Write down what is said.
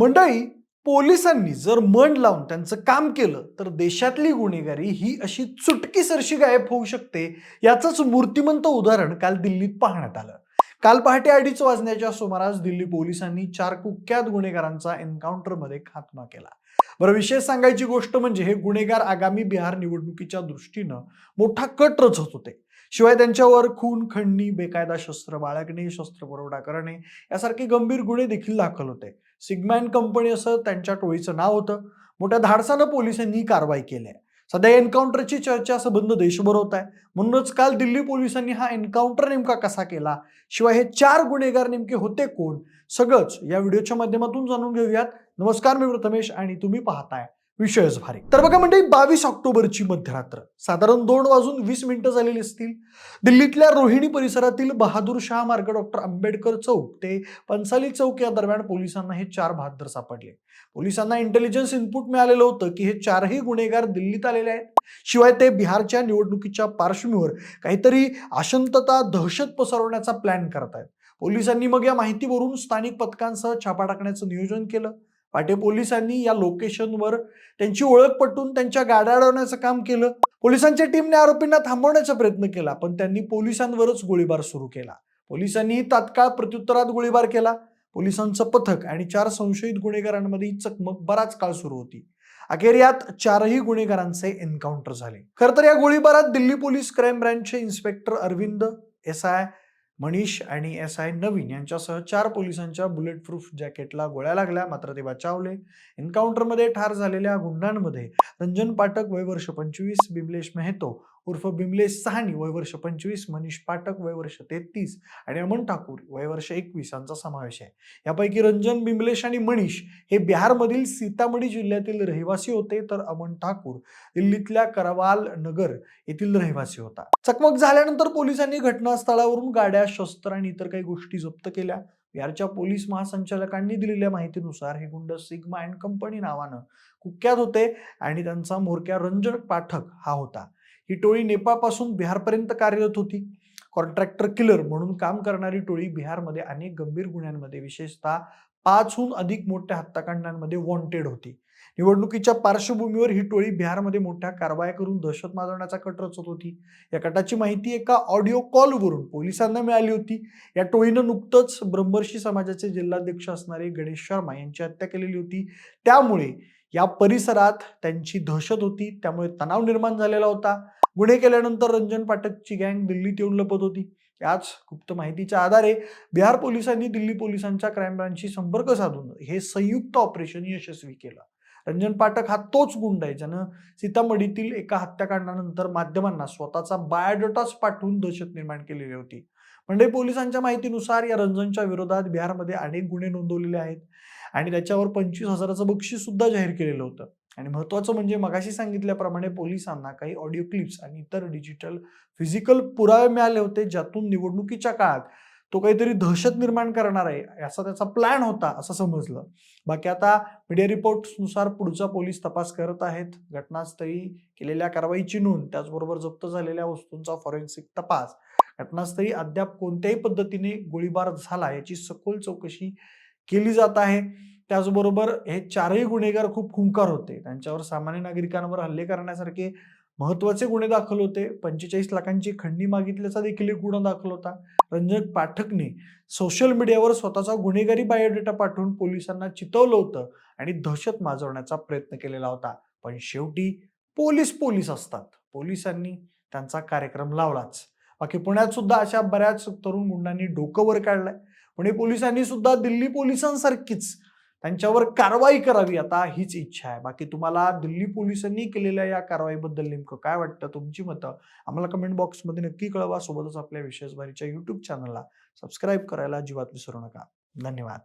मंडळी पोलिसांनी जर मन लावून त्यांचं काम केलं तर देशातली गुन्हेगारी ही अशी चुटकीसरशी गायब होऊ शकते याचंच मूर्तिमंत उदाहरण काल दिल्लीत पाहण्यात आलं. काल पहाटे अडीच वाजण्याच्या सुमारास दिल्ली पोलिसांनी चार कुख्यात गुन्हेगारांचा एन्काउंटरमध्ये खात्मा केला. बरं विशेष सांगायची गोष्ट म्हणजे हे गुन्हेगार आगामी बिहार निवडणुकीच्या दृष्टीनं मोठा कट रचत होते. शिवाय त्यांच्यावर खून खंडणी बेकायदा शस्त्र बाळगणे शस्त्र पुरवठा करणे यासारखे गंभीर गुन्हे देखील दाखल होते. सिगमॅन कंपनी असं त्यांच्या टोळीचं नाव होतं. मोठ्या धाडसानं पोलिसांनी कारवाई केली आहे. सध्या एन्काउंटरची चर्चा संबंध देशभर होत आहे. म्हणूनच काल दिल्ली पोलिसांनी हा एन्काउंटर नेमका कसा केला? शिवाय हे चार गुन्हेगार नेमके होते कोण? सगळंच या व्हिडिओच्या माध्यमातून जाणून घेऊयात. नमस्कार मी प्रथमेश आणि तुम्ही पाहताय विषयच भारी. तर बघा म्हणजे बावीस ऑक्टोबरची मध्यरात्र. साधारण दोन वाजून वीस मिनिटं झालेली असतील. दिल्लीतल्या रोहिणी परिसरातील बहादूर शाह मार्ग डॉक्टर आंबेडकर चौक ते पंसाली चौक या दरम्यान पोलिसांना हे चार बहादर सापडले. पोलिसांना इंटेलिजन्स इनपुट मिळालेलं होतं की हे चारही गुन्हेगार दिल्लीत आलेले आहेत. शिवाय ते बिहारच्या निवडणुकीच्या पार्श्वभूमीवर काहीतरी अशांतता दहशत पसरवण्याचा प्लॅन करतायत. पोलिसांनी मग या माहितीवरून स्थानिक पथकांसह छापा टाकण्याचं नियोजन केलं. पाटे पोलिसांनी या लोकेशनवर त्यांची ओळख पटवून त्यांच्या गाड्या अडवण्याचं काम केलं. पोलिसांच्या टीमने आरोपींना थांबवण्याचा प्रयत्न केला पण त्यांनी पोलिसांवरच गोळीबार सुरू केला. पोलिसांनी तात्काळ प्रत्युत्तरात गोळीबार केला. पोलिसांचं पथक आणि चार संशयित गुन्हेगारांमध्ये ही चकमक बराच काळ सुरू होती. अखेर यात चारही गुन्हेगारांचे एन्काउंटर झाले. खरं तर या गोळीबारात Delhi police crime ब्रँचचे inspector Arvind S I Manish आणि एस आय नवीन यांच्यासह चार पोलिसांच्या बुलेट प्रूफ जॅकेटला गोळ्या लागल्या. मात्र ते बचावले. एन्काउंटरमध्ये ठार झालेल्या गुंडांमध्ये रंजन पाठक वय वर्ष पंचवीस बिमलेश मेहतो उर्फ बिमलेश सहानी वय वर्ष पंचवीस मनीष पाठक वय वर्ष तेहतीस आणि अमन ठाकूर वय वर्ष एकवीस यांचा समावेश आहे. यापैकी रंजन बिमलेश आणि मनीष हे बिहारमधील सीतामढी जिल्ह्यातील रहिवासी होते. तर अमन ठाकूर दिल्लीतल्या करवाल नगर येथील रहिवासी होता. चकमक झाल्यानंतर पोलिसांनी घटनास्थळावरून गाड्या शस्त्र आणि इतर काही गोष्टी जप्त केल्या. बिहारच्या पोलीस महासंचालकांनी दिलेल्या माहितीनुसार हे गुंड सिग्मा अँड कंपनी नावानं कुख्यात होते आणि त्यांचा म्होरक्या रंजन पाठक हा होता. ही टोळी नेपाळपासून बिहारपर्यंत कार्यरत होती. कॉन्ट्रॅक्टर किलर म्हणून काम करणारी टोळी बिहारमध्ये अनेक गंभीर गुन्ह्यांमध्ये विशेषतः पाचहून अधिक मोठ्या हत्याकांडांमध्ये वॉन्टेड होती. निवडणुकीच्या पार्श्वभूमीवर ही टोळी बिहारमध्ये मोठ्या कारवाया करून दहशत माजवण्याचा कट रचत होती. या कटाची माहिती एका ऑडिओ कॉलवरून पोलिसांना मिळाली होती. या टोळीनं नुकतंच ब्रह्मर्षी समाजाचे जिल्हाध्यक्ष असणारे गणेश शर्मा यांची हत्या केलेली होती. त्यामुळे या परिसरात त्यांची दहशत होती. त्यामुळे तणाव निर्माण झालेला होता. गुन्हे केल्यानंतर रंजन पाठकची गँग दिल्लीत येऊन लपत होती. याच गुप्त माहितीच्या आधारे बिहार पोलिसांनी दिल्ली पोलिसांच्या क्राईम ब्रांचशी संपर्क साधून हे संयुक्त ऑपरेशन यशस्वी केलं. रंजन पाठक हा तोच गुंड आहे ज्यानं सीतामढीतील एका हत्याकांडानंतर माध्यमांना स्वतःचा बायोडेटाच पाठवून दहशत निर्माण केलेली होती. म्हणजे पोलिसांच्या माहितीनुसार या रंजनच्या विरोधात बिहारमध्ये अनेक गुन्हे नोंदवलेले आहेत. आणि त्याच्यावर पंचवीस हजाराचं बक्षीस सुद्धा जाहीर केलेलं होतं. आणि महत्त्वाचं म्हणजे मगाशी सांगितल्याप्रमाणे पोलिसांना काही ऑडिओ क्लिप्स आणि इतर डिजिटल फिजिकल पुरावे मिळाले होते ज्यातून निवडणुकीच्या काळात तो काहीतरी दहशत निर्माण करणार आहे असा त्याचा प्लॅन होता असं समजलं. बाकी आता मीडिया रिपोर्ट्सनुसार पुढचा पोलीस तपास करत आहेत. घटनास्थळी केलेल्या कारवाईची नोंद त्याचबरोबर जप्त झालेल्या वस्तूंचा फॉरेन्सिक तपास. घटनास्थळी अद्याप कोणत्याही पद्धतीने गोळीबार झाला याची सखोल चौकशी केली जात आहे. त्याचबरोबर हे चारही गुन्हेगार खूप खुंकार होते. त्यांच्यावर सामान्य नागरिकांवर हल्ले करण्यासारखे महत्त्वाचे गुन्हे दाखल होते. पंचेचाळीस लाखांची खंडणी मागितल्याचा देखील एक गुन्हा दाखल होता. रंजक पाठकने सोशल मीडियावर स्वतःचा गुन्हेगारी बायोडेटा पाठवून पोलिसांना चितवलं होतं आणि दहशत माजवण्याचा प्रयत्न केलेला होता. पण शेवटी पोलीस पोलीस असतात. पोलिसांनी त्यांचा कार्यक्रम लावलाच. बाकी पुण्यात सुद्धा अशा बऱ्याच तरुण गुंडांनी डोकं वर काढलंय. पुणे पोलिसांनी सुद्धा दिल्ली पोलिसांसारखीच त्यांच्यावर कारवाई करावी. आता हीच इच्छा आहे. बाकी तुम्हाला दिल्ली पोलिसांनी केलेल्या या कारवाईबद्दल नेमकं काय वाटतं? तुमची मतं आम्हाला कमेंट बॉक्समध्ये नक्की कळवा. सोबतच आपल्या विशेष भारीच्या युट्यूब चॅनलला सबस्क्राईब करायला अजिबात विसरू नका. धन्यवाद.